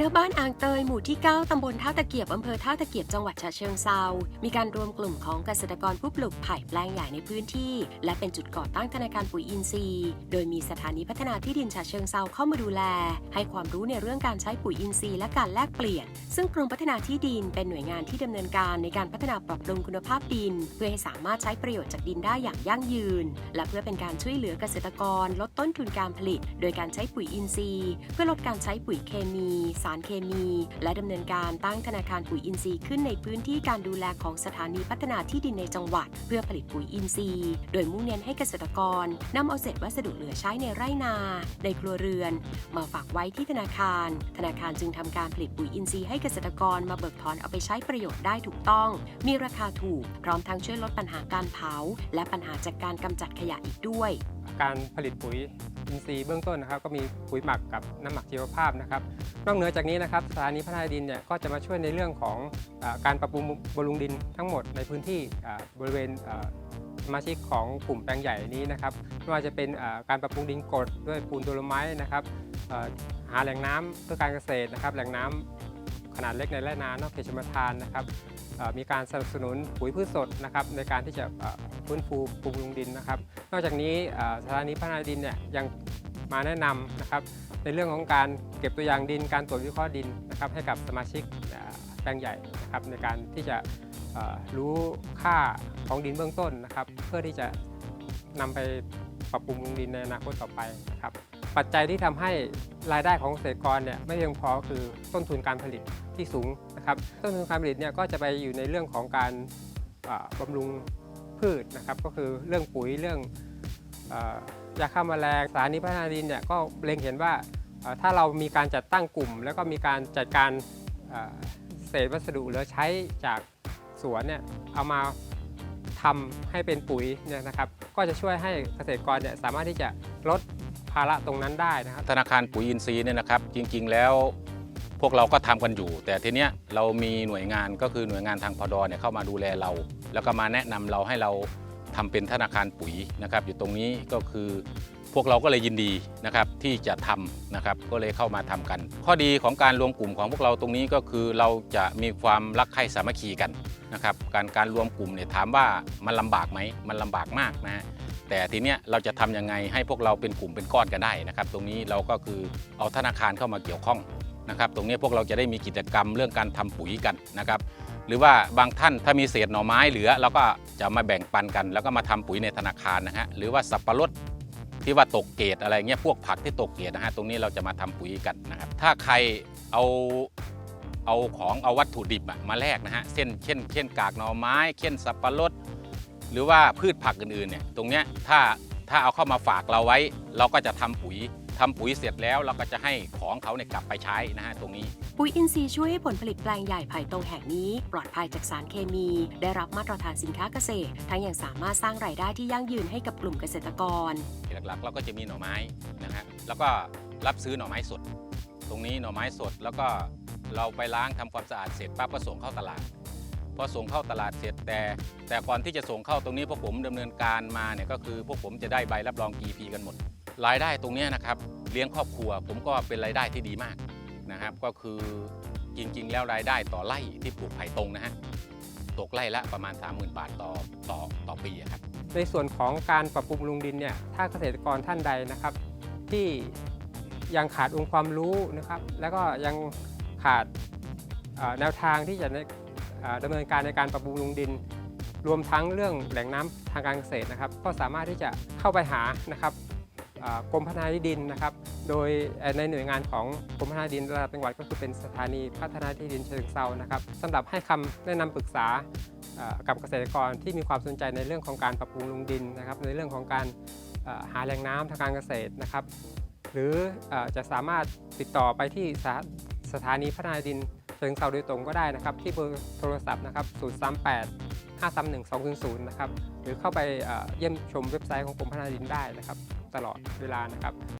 ณบ้านอ่างเตยหมู่ที่ 9 ตำบลท่าตะเกียบ อำเภอท่าตะเกียบ จังหวัดฉะเชิงเซา มีการรวมกลุ่มของเกษตรกรผู้ปลูกไผ่แปลงใหญ่ในพื้นที่ และเป็นจุดก่อตั้งธนาคารปุ๋ยอินทรีย์ โดยมีสถานีพัฒนาที่ดินฉะเชิงเซาเข้ามาดูแล ให้ความรู้ในเรื่องการใช้ปุ๋ยอินทรีย์และการแลกเปลี่ยน ซึ่งกรมพัฒนาที่ดินเป็นหน่วยงานที่ดำเนินการในการพัฒนาปรับปรุงคุณภาพดิน เพื่อให้สามารถใช้ประโยชน์จากดินได้อย่างยั่งยืน และเพื่อเป็นการช่วยเหลือเกษตรกร ลดต้นทุนการผลิต โดยการใช้ปุ๋ยอินทรีย์ เพื่อลดการใช้ปุ๋ยเคมีสารเคมี และดำเนินการตั้งธนาคารปุ๋ยอินทรีย์ขึ้นในพื้นที่การดูแลของสถานีพัฒนาที่ดินในจังหวัด เพื่อผลิตปุ๋ยอินทรีย์ โดยมุ่งเน้นให้เกษตรกรนำเอาเศษวัสดุเหลือใช้ในไร่นา ในครัวเรือน มาฝากไว้ที่ธนาคาร ธนาคารจึงทำการผลิตปุ๋ยอินทรีย์ให้เกษตรกรมาเบิกถอนเอาไปใช้ประโยชน์ได้ถูกต้อง มีราคาถูก พร้อมทั้งช่วยลดปัญหาการเผา และปัญหาจากการกำจัดขยะอีกด้วย การผลิตปุ๋ย อินทรีย์เบื้องต้นนะครับก็มีปุ๋ยหมักกับน้ำหมักชีวภาพนะครับนอกเหนือจากนี้นะครับสถานีพัฒนาดินเนี่ยก็จะมาช่วยในเรื่องของอการปรับปรุงบำรุงดินทั้งหมดในพื้นที่บริเวณสมาชิกของกลุ่มแปลงใหญ่นี้นะครับไม่ว่าจะเป็นการปรับปรุงดินกดด้วยปูนโดโลไมต์นะครับหาแหล่งน้ำเพื่อการเกษตรนะครับ แหล่งน้ำขนาดเล็กในไร่นานอกเขตชลประทานนะครับ มีการสนับสนุนปุ๋ยพืชสดนะครับในการที่จะฟื้นฟูปรุงดินนะครับ นอกจากนี้สถานีพัฒนาดินเนี่ยยังมาแนะนำนะครับในเรื่องของการเก็บตัวอย่างดินการตรวจวิเคราะห์ดินนะครับให้กับสมาชิกแปลงใหญ่นะครับในการที่จะรู้ค่าของดินเบื้องต้นนะครับ เพื่อที่จะนำไปปรับปรุงดินในอนาคตต่อไปนะครับ ปัจจัยที่ทำให้รายได้ของเกษตรกรเนี่ยไม่เพียงพอคือต้นทุนการผลิตที่สูง นะครับต้นทุนการผลิตเนี่ยก็จะไปอยู่ในเรื่องของการบำรุงพืชนะครับ ก็คือเรื่องปุ๋ยเรื่องอยาฆ่าแมลงสารนิพัฒนาดินเนี่ยก็เล็งเห็นว่าถ้าเรามีการจัดตั้งกลุ่ม แล้วก็มีการจัดการเศษวัสดุเหลือใช้จากสวนเนี่ยเอามาทำให้เป็นปุ๋ยเนี่ยนะครับ ก็จะช่วยให้เกษตรกรเนี่ยสามารถที่จะลดภาระตรงนั้นได้นะครับ ธนาคารปุ๋ยอินทรีย์เนี่ยนะครับ จริงๆแล้ว พวกเราก็ทำกันอยู่ แต่ทีเนี้ยเรามีหน่วยงานก็คือหน่วยงานทางพดเนี่ยเข้ามาดูแลเรา แล้วก็มาแนะนำเราให้เราทำเป็นธนาคารปุ๋ยนะครับอยู่ตรงนี้ก็คือพวกเราก็เลยยินดีนะครับที่จะทำนะครับก็เลยเข้ามาทำกัน ข้อดีของการรวมกลุ่มของพวกเราตรงนี้ก็คือเราจะมีความรักใคร่สามัคคีกันนะครับการการรวมกลุ่มเนี่ยถามว่ามันลำบากไหมมันลำบากมากนะฮะแต่ทีเนี้ยเราจะทำยังไงให้พวกเราเป็นกลุ่มเป็นก้อนกันได้นะครับ ตรงนี้เราก็คือเอาธนาคารเข้ามาเกี่ยวข้อง นะครับตรงนี้พวกเราจะได้มีกิจกรรมเรื่องการทำปุ๋ยกันนะครับหรือว่าบางท่านถ้ามีเศษหน่อไม้เหลือเราก็จะมาแบ่งปันกัน แล้วก็มาทำปุ๋ยในธนาคารนะฮะหรือว่าสับปะรดที่ว่าตกเกรดอะไรเงี้ยพวกผักที่ตกเกรดนะฮะตรงนี้เราจะมาทำปุ๋ยกันนะครับถ้าใครเอาเอาของเอาวัตถุดิบอะมาแลกนะฮะเช่นเช่นเช่นกากหน่อไม้เช่นสับปะรดหรือว่าพืชผักอื่นๆเนี่ยตรงเนี้ยถ้าถ้าเอาเข้ามาฝากเราไว้ เราก็จะทำปุ๋ยทำปุ๋ยเสร็จแล้วเราก็จะให้ของเขาเนี่ยกลับไปใช้นะฮะตรงนี้ ปุ๋ยอินทรีย์ช่วยให้ผลผลิตแปลงใหญ่ไผ่ตรงแห่งนี้ ปลอดภัยจากสารเคมี ได้รับมาตรฐานสินค้าเกษตร ทั้งยังสามารถสร้างรายได้ที่ยั่งยืนให้กับกลุ่มเกษตรกร หลักๆ เราก็จะมีหน่อไม้นะฮะแล้วก็รับซื้อหน่อไม้สด ตรงนี้หน่อไม้สดแล้วก็เราไปล้างทำความสะอาดเสร็จปั๊บก็ส่งเข้าตลาดพอส่งเข้าตลาดเสร็จแต่ แต่ก่อนที่จะส่งเข้าตรงนี้พวกผมดำเนินการมาเนี่ยก็คือพวกผมจะได้ใบรับรอง GP กันหมด รายได้ตรงนี้นะครับเลี้ยงครอบครัว ผมก็เป็นรายได้ที่ดีมากนะครับ ก็คือจริงๆ แล้วรายได้ต่อไร่ที่ปลูกไผ่ตรงนะฮะตกไร่ละประมาณ 30,000 บาทต่อต่อต่อปีครับในส่วนของการปรับปรุงบำรุงดินเนี่ยถ้าเกษตรกรท่านใดนะครับ ที่ยังขาดองค์ความรู้นะครับ แล้วก็ยังขาดแนวทางที่จะในเอ่อดำเนินการในการปรับปรุงบำรุงดิน รวมทั้งเรื่องแหล่งน้ำทางการเกษตรนะครับ ก็สามารถที่จะเข้าไปหานะครับ กรมพัฒนาที่ดินนะครับ โดยในหน่วยงานของกรมพัฒนาที่ดินระดับจังหวัดก็คือเป็นสถานีพัฒนาที่ดินเชิงเซานะครับสำหรับให้คำแนะนำปรึกษากับเกษตรกรที่มีความสนใจในเรื่องของการปรับปรุงลุงดินนะครับ ในเรื่องของการหาแหล่งน้ำทางการเกษตรนะครับ หรืออจะสามารถติดต่อไปที่สถาสถานีพัฒนาดินเชิงเซาโดยตรงก็ได้นะครับ ที่เบอร์โทรศัพท์นะครับ 038 531 200 นะครับ หรือเข้าไปเอ่อเยี่ยมชมเว็บไซต์ของกรมพัฒนาดินได้นะครับ ตลอดเวลานะครับ